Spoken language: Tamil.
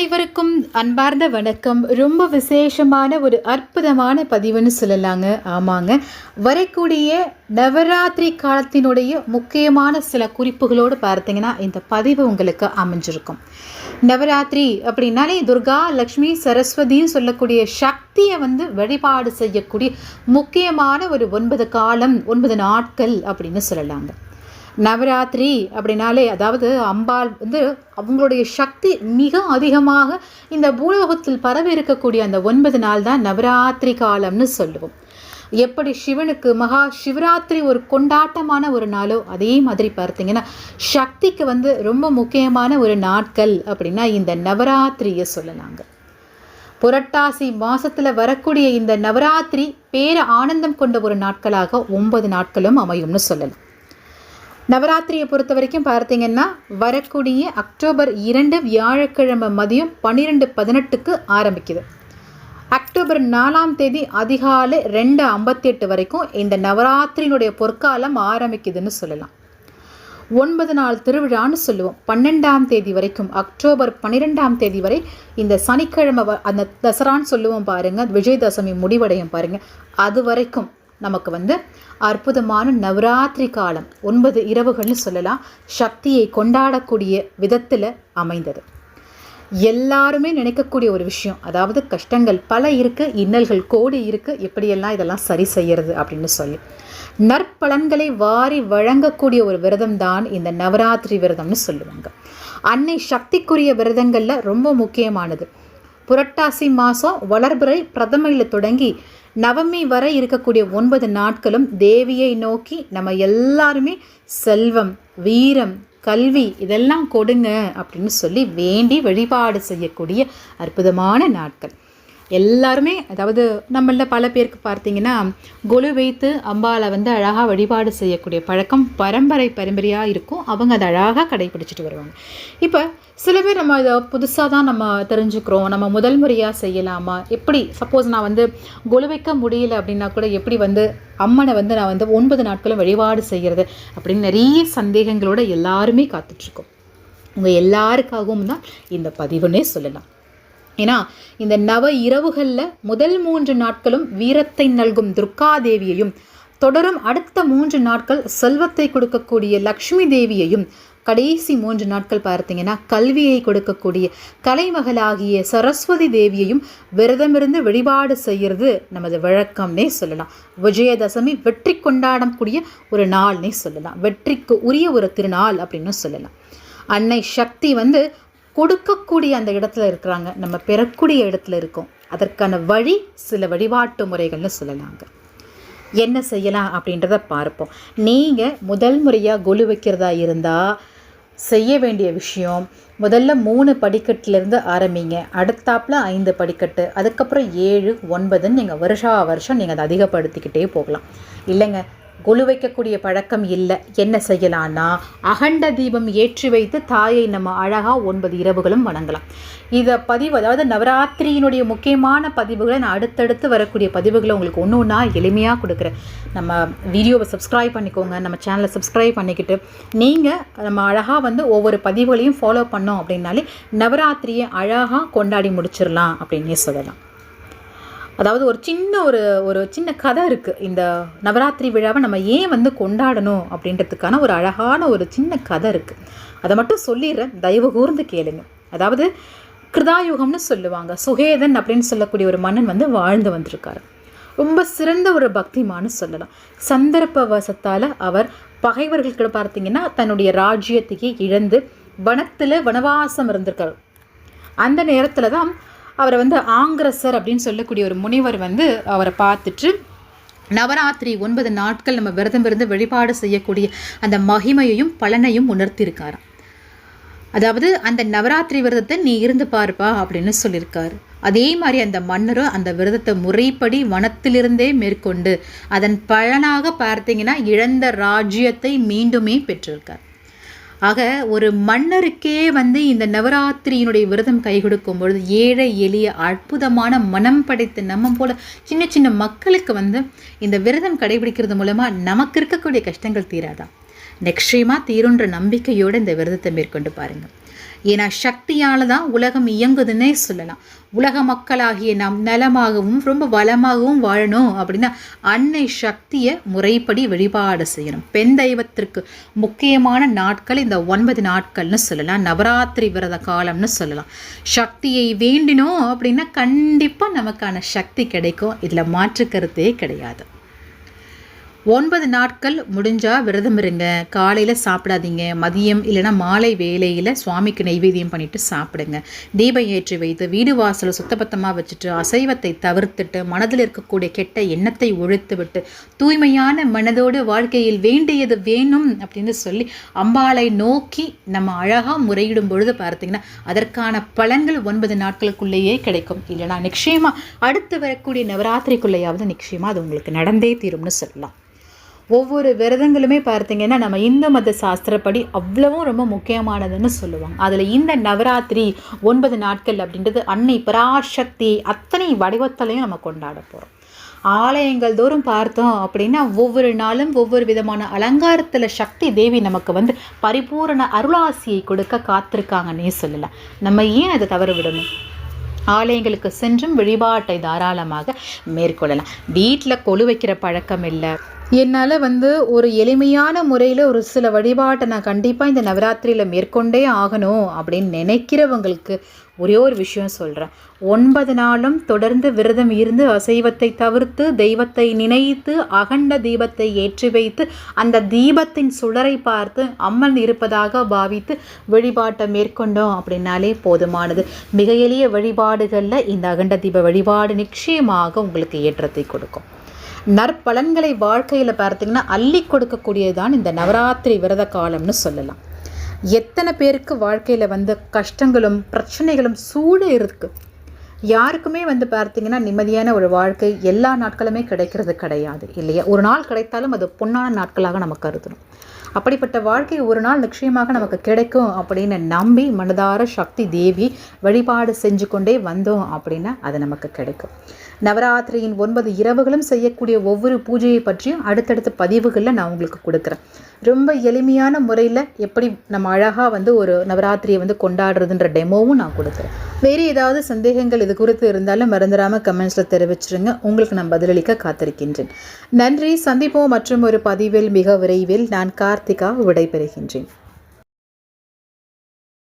அனைவருக்கும் அன்பார்ந்த வணக்கம். ரொம்ப விசேஷமான ஒரு அற்புதமான பதிவுன்னு சொல்லலாங்க. ஆமாங்க. வரக்கூடிய நவராத்திரி காலத்தினுடைய முக்கியமான சில குறிப்புகளோடு பார்த்தீங்கன்னா இந்த பதிவு உங்களுக்கு அமைஞ்சிருக்கும். நவராத்திரி அப்படின்னாலே துர்கா லக்ஷ்மி சரஸ்வதின்னு சொல்லக்கூடிய சக்தியை வந்து வழிபாடு செய்யக்கூடிய முக்கியமான ஒரு ஒன்பது காலம் ஒன்பது நாட்கள் அப்படின்னு சொல்லலாங்க. நவராத்திரி அப்படின்னாலே அதாவது அம்பாள் வந்து அவங்களுடைய சக்தி மிக அதிகமாக இந்த பூலோகத்தில் பரவி இருக்கக்கூடிய அந்த ஒன்பது நாள் தான் நவராத்திரி காலம்னு சொல்லுவோம். எப்படி சிவனுக்கு மகா சிவராத்திரி ஒரு கொண்டாட்டமான ஒரு நாளோ அதே மாதிரி பார்த்தீங்கன்னா சக்திக்கு வந்து ரொம்ப முக்கியமான ஒரு நாட்கள் அப்படின்னா இந்த நவராத்திரியை சொல்லலாங்க. புரட்டாசி மாதத்தில் வரக்கூடிய இந்த நவராத்திரி பேர ஆனந்தம் கொண்ட ஒரு நாட்களாக ஒன்பது நாட்களும் அமையும்னு சொல்லலாம். நவராத்திரியை பொறுத்த வரைக்கும் பார்த்தீங்கன்னா வரக்கூடிய அக்டோபர் இரண்டு வியாழக்கிழமை மதியம் பன்னிரெண்டு பதினெட்டுக்கு ஆரம்பிக்குது. அக்டோபர் நாலாம் தேதி அதிகாலை ரெண்டு ஐம்பத்தி எட்டு வரைக்கும் இந்த நவராத்திரியினுடைய பொற்காலம் ஆரம்பிக்குதுன்னு சொல்லலாம். ஒன்பது நாள் திருவிழான்னு சொல்லுவோம். பன்னெண்டாம் தேதி வரைக்கும் அக்டோபர் பன்னிரெண்டாம் தேதி வரை இந்த சனிக்கிழமை வ- அந்த தசரான்னு சொல்லுவோம் பாருங்க. விஜயதசமி முடிவடையும் பாருங்கள் அது வரைக்கும் நமக்கு வந்து அற்புதமான நவராத்திரி காலம் ஒன்பது இரவுகள்னு சொல்லலாம் சக்தியை கொண்டாடக்கூடிய விதத்தில் அமைந்தது. எல்லாருமே நினைக்கக்கூடிய ஒரு விஷயம் அதாவது கஷ்டங்கள் பல இருக்குது இன்னல்கள் கோடி இருக்குது எப்படியெல்லாம் இதெல்லாம் சரி செய்யறது அப்படின்னு சொல்லி. நற்பலன்களை வாரி வழங்கக்கூடிய ஒரு விரதம் தான் இந்த நவராத்திரி விரதம்னு சொல்லுவாங்க. அன்னை சக்திக்குரிய விரதங்களில் ரொம்ப முக்கியமானது. புரட்டாசி மாதம் வளர்பிறை பிரதமையில் தொடங்கி நவமி வரை இருக்கக்கூடிய ஒன்பது நாட்களும் தேவியை நோக்கி நம்ம எல்லாருமே செல்வம் வீரம் கல்வி இதெல்லாம் கொடுங்க அப்படின்னு சொல்லி வேண்டி வழிபாடு செய்யக்கூடிய அற்புதமான நாட்கள். எல்லாருமே அதாவது நம்மள பல பேருக்கு பார்த்தீங்கன்னா கொலு வைத்து அம்பாவை வந்து அழகாக வழிபாடு செய்யக்கூடிய பழக்கம் பரம்பரை பரம்பரையாக இருக்கும். அவங்க அதை அழகாக கடைபிடிச்சிட்டு வருவாங்க. இப்போ சில பேர் நம்ம இதை புதுசாக தான் நம்ம தெரிஞ்சுக்கிறோம். நம்ம முதல் முறையாக செய்யலாமா? எப்படி? சப்போஸ் நான் வந்து கொலு வைக்க முடியல அப்படின்னா கூட எப்படி வந்து அம்மனை வந்து நான் வந்து ஒன்பது நாட்களும் வழிபாடு செய்கிறது அப்படின்னு நிறைய சந்தேகங்களோட எல்லாருமே காத்துட்ருக்கோம் உங்கள் எல்லாருக்காகவும் தான் இந்த பதிவுன்னே சொல்லலாம். ஏன்னா இந்த நவ இரவுகளில் முதல் மூன்று நாட்களும் வீரத்தை நல்கும் துர்காதேவியையும் தொடரும் அடுத்த மூன்று நாட்கள் செல்வத்தை கொடுக்கக்கூடிய லக்ஷ்மி தேவியையும் கடைசி மூன்று நாட்கள் பார்த்தீங்கன்னா கல்வியை கொடுக்கக்கூடிய கலைமகளாகிய சரஸ்வதி தேவியையும் விரதமிருந்து வழிபாடு செய்கிறது நமது வழக்கம்னே சொல்லலாம். விஜயதசமி வெற்றி கொண்டாடக்கூடிய ஒரு நாள்னே சொல்லலாம். வெற்றிக்கு உரிய ஒரு திருநாள் அப்படின்னு சொல்லலாம். அன்னை சக்தி வந்து கொடுக்கக்கூடிய அந்த இடத்துல இருக்கிறாங்க. நம்ம பெறக்கூடிய இடத்துல இருக்கோம். அதற்கான வழி சில வழிபாட்டு முறைகள்னு சொல்லலாங்க. என்ன செய்யலாம் அப்படின்றத பார்ப்போம். நீங்கள் முதல் முறையாக கொலு வைக்கிறதா இருந்தால் செய்ய வேண்டிய விஷயம் முதல்ல மூணு படிக்கட்டிலேருந்து ஆரம்பிங்க. அடுத்தாப்பில் ஐந்து படிக்கட்டு அதுக்கப்புறம் ஏழு ஒன்பதுன்னு நீங்கள் வருஷா வருஷம் நீங்கள் அதை அதிகப்படுத்திக்கிட்டே போகலாம். இல்லைங்க கொலு வைக்கக்கூடிய பழக்கம் இல்லை. என்ன செய்யலான்னா அகண்ட தீபம் ஏற்றி வைத்து தாயை நம்ம அழகாக ஒன்பது இரவுகளும் வணங்கலாம். இதை பதிவு அதாவது நவராத்திரியினுடைய முக்கியமான பதிவுகளை நான் அடுத்தடுத்து வரக்கூடிய பதிவுகளை உங்களுக்கு ஒன்று ஒன்றா எளிமையாக கொடுக்குறேன். நம்ம வீடியோவை சப்ஸ்கிரைப் பண்ணிக்கோங்க. நம்ம சேனலை சப்ஸ்கிரைப் பண்ணிக்கிட்டு நீங்கள் நம்ம அழகாக வந்து ஒவ்வொரு பதிவுகளையும் ஃபாலோ பண்ணோம் அப்படின்னாலே நவராத்திரியை அழகாக கொண்டாடி முடிச்சிடலாம் அப்படின்னே சொல்லலாம். அதாவது ஒரு சின்ன ஒரு ஒரு சின்ன கதை இருக்குது இந்த நவராத்திரி விழாவை நம்ம ஏன் வந்து கொண்டாடணும் அப்படின்றதுக்கான ஒரு அழகான ஒரு சின்ன கதை இருக்குது அதை மட்டும் சொல்லிடுறேன். தயவு கூர்ந்து கேளுங்க. அதாவது கிருதாயுகம்னு சொல்லுவாங்க. சுகேதன் அப்படின்னு சொல்லக்கூடிய ஒரு மன்னன் வந்து வாழ்ந்து வந்திருக்காரு. ரொம்ப சிறந்த ஒரு பக்திமான்னு சொல்லலாம். சந்தர்ப்ப வசத்தால் அவர் பகைவர்கள்கிட்ட பார்த்தீங்கன்னா தன்னுடைய ராஜ்யத்தையே இழந்து வனத்தில் வனவாசம் இருந்திருக்காரு. அந்த நேரத்தில் தான் அவரை வந்து ஆங்கிரசர் அப்படின்னு சொல்லக்கூடிய ஒரு முனிவர் வந்து அவரை பார்த்துட்டு நவராத்திரி ஒன்பது நாட்கள் நம்ம விரதம் இருந்து வழிபாடு செய்யக்கூடிய அந்த மகிமையையும் பலனையும் உணர்த்தியிருக்காராம் அதாவது அந்த நவராத்திரி விரதத்தை நீ இருந்து பாருப்பா அப்படின்னு சொல்லியிருக்காரு. அதே மாதிரி அந்த மன்னரும் அந்த விரதத்தை முறைப்படி வனத்திலிருந்தே மேற்கொண்டு அதன் பலனாக பார்த்தீங்கன்னா இழந்த ராஜ்யத்தை மீண்டுமே பெற்றிருக்கார். ஆக ஒரு மன்னருக்கே வந்து இந்த நவராத்திரியினுடைய விரதம் கை கொடுக்கும் பொழுது ஏழை எளிய அற்புதமான மனம் படைத்த நம்ம போல சின்ன சின்ன மக்களுக்கு வந்து இந்த விரதம் கடைபிடிக்கிறது மூலமாக நமக்கு இருக்கக்கூடிய கஷ்டங்கள் தீராதான் நிச்சயமாக தீருன்ற நம்பிக்கையோடு இந்த விரதத்தை மேற்கொண்டு பாருங்கள் ஏன்னா சக்தியால் தான் உலகம் இயங்குதுன்னே சொல்லலாம். உலக மக்களாகிய நாம் நலமாகவும் ரொம்ப வளமாகவும் வாழணும் அப்படின்னா அன்னை சக்தியை முறைப்படி வழிபாடு செய்யணும். பெண் தெய்வத்திற்கு முக்கியமான நாட்கள் இந்த ஒன்பது நாட்கள்னு சொல்லலாம். நவராத்திரி விரத காலம்னு சொல்லலாம். சக்தியை வேண்டினோம் அப்படின்னா கண்டிப்பாக நமக்கான சக்தி கிடைக்கும். இதில் மாற்று கருத்தே கிடையாது. ஒன்பது நாட்கள் முடிஞ்சால் விரதம் இருங்க. காலையில் சாப்பிடாதீங்க. மதியம் இல்லைன்னா மாலை வேலையில் சுவாமிக்கு நைவேத்தியம் பண்ணிவிட்டு சாப்பிடுங்க. தீபம் ஏற்றி வைத்து வீடு வாசலை சுத்தபத்தமாக வச்சுட்டு அசைவத்தை தவிர்த்துட்டு மனதில் இருக்கக்கூடிய கெட்ட எண்ணத்தை ஒழித்து விட்டு தூய்மையான மனதோடு வாழ்க்கையில் வேண்டியது வேணும் அப்படின்னு சொல்லி அம்பாளை நோக்கி நம்ம அழகாக முறையிடும் பொழுது பார்த்தீங்கன்னா அதற்கான பலன்கள் ஒன்பது நாட்களுக்குள்ளேயே கிடைக்கும். இல்லைனா நிச்சயமாக அடுத்து வரக்கூடிய நவராத்திரிக்குள்ளேயாவது நிச்சயமாக அது உங்களுக்கு நடந்தே தீரும்னு சொல்லலாம். ஒவ்வொரு விரதங்களுமே பார்த்தீங்கன்னா நம்ம இந்து மத சாஸ்திரப்படி அவ்வளவும் ரொம்ப முக்கியமானதுன்னு சொல்லுவாங்க. அதில் இந்த நவராத்திரி ஒன்பது நாட்கள் அப்படின்றது அன்னை பராசக்தி அத்தனை வடிவத்திலையும் நம்ம கொண்டாட போகிறோம் ஆலயங்கள் தோறும் பார்த்தோம் அப்படின்னா ஒவ்வொரு நாளும் ஒவ்வொரு விதமான அலங்காரத்தில் சக்தி தேவி நமக்கு வந்து பரிபூரண அருளாசியை கொடுக்க காத்திருக்காங்கன்னே சொல்லலாம். நம்ம ஏன் அதை தவற விடணும்? ஆலயங்களுக்கு சென்றும் வழிபாட்டை தாராளமாக மேற்கொள்ளலாம். வீட்டில் கொலு வைக்கிற பழக்கம் இல்லை. என்னால் வந்து ஒரு எளிமையான முறையில் ஒரு சில வழிபாட்டை நான் கண்டிப்பாக இந்த நவராத்திரியில் மேற்கொண்டே ஆகணும் அப்படின்னு நினைக்கிறவங்களுக்கு ஒரே ஒரு விஷயம் சொல்கிறேன் ஒன்பது நாளும் தொடர்ந்து விரதம் இருந்து அசைவத்தை தவிர்த்து தெய்வத்தை நினைத்து அகண்ட தீபத்தை ஏற்றி வைத்து அந்த தீபத்தின் சுடரை பார்த்து அம்மன் இருப்பதாக பாவித்து வழிபாட்டை மேற்கொண்டோம் அப்படின்னாலே போதுமானது. மிக எளிய வழிபாடுகளில் இந்த அகண்ட தீப வழிபாடு நிச்சயமாக உங்களுக்கு ஏற்றத்தை கொடுக்கும். நற்பலன்களை வாழ்க்கையில் பார்த்தீங்கன்னா அள்ளி கொடுக்கக்கூடியதுதான் இந்த நவராத்திரி விரத காலம்னு சொல்லலாம். எத்தனை பேருக்கு வாழ்க்கையில் வந்து கஷ்டங்களும் பிரச்சனைகளும் சூடு இருக்குது யாருக்குமே வந்து பார்த்திங்கன்னா நிம்மதியான ஒரு வாழ்க்கை எல்லா நாட்களுமே கிடைக்கிறது கிடையாது இல்லையா? ஒரு நாள் கிடைத்தாலும் அது பொன்னான நாட்களாக நம்ம கருதணும். அப்படிப்பட்ட வாழ்க்கை ஒரு நாள் நிச்சயமாக நமக்கு கிடைக்கும் அப்படின்னு நம்பி மனதார சக்தி தேவி வழிபாடு செஞ்சு கொண்டே வந்தோம் அப்படின்னா அது நமக்கு கிடைக்கும். நவராத்திரியின் ஒன்பது இரவுகளும் செய்யக்கூடிய ஒவ்வொரு பூஜையை பற்றியும் அடுத்தடுத்த பதிவுகளில் நான் உங்களுக்கு கொடுக்குறேன். ரொம்ப எளிமையான முறையில் எப்படி நம்ம அழகாக வந்து ஒரு நவராத்திரியை வந்து கொண்டாடுறதுன்ற டெமோவும் நான் கொடுக்குறேன். வேறு ஏதாவது சந்தேகங்கள் இது குறித்து இருந்தாலும் மறந்துடாமல் கமெண்ட்ஸில் தெரிவிச்சிருங்க. உங்களுக்கு நான் பதிலளிக்க காத்திருக்கின்றேன். நன்றி. சந்திப்போம் மற்றும் ஒரு பதிவில் மிக விரைவில் நான் கார்த்திகா விடைபெறுகின்றேன்.